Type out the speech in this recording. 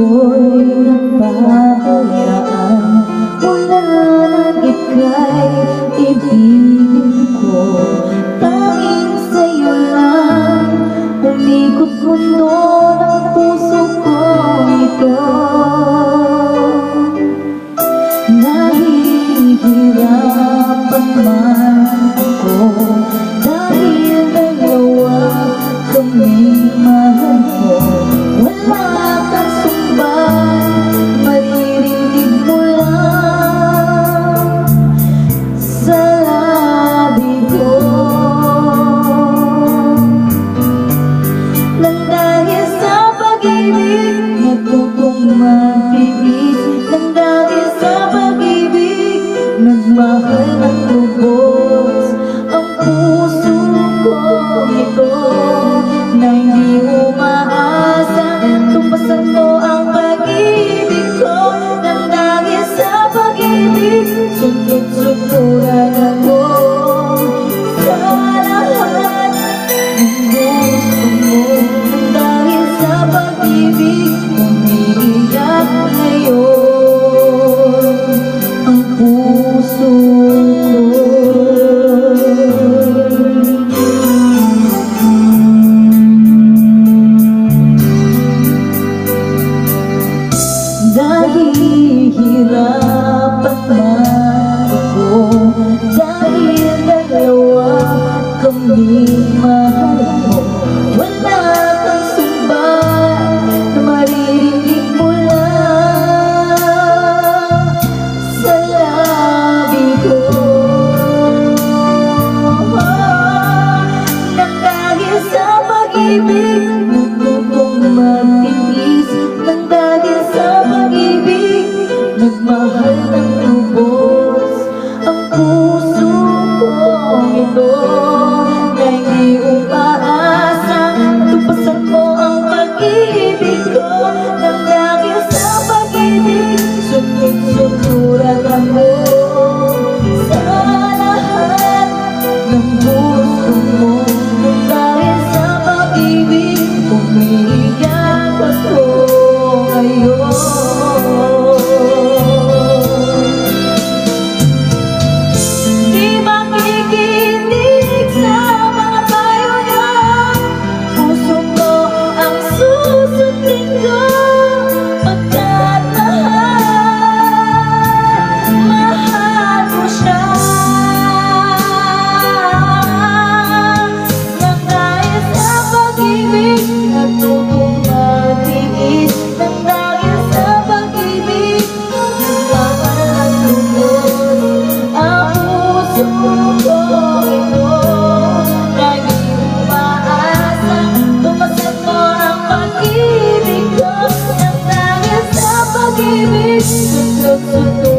ako'y napabayaan Mula nang ika'y ibigin ko. Tanging sa'yo lang Umikot mundo ng puso ko ito. Nahihirapan man ako Dahil dalawa kami mahal mo 一朵 Nahihirapan man ako suco e dor. Santo.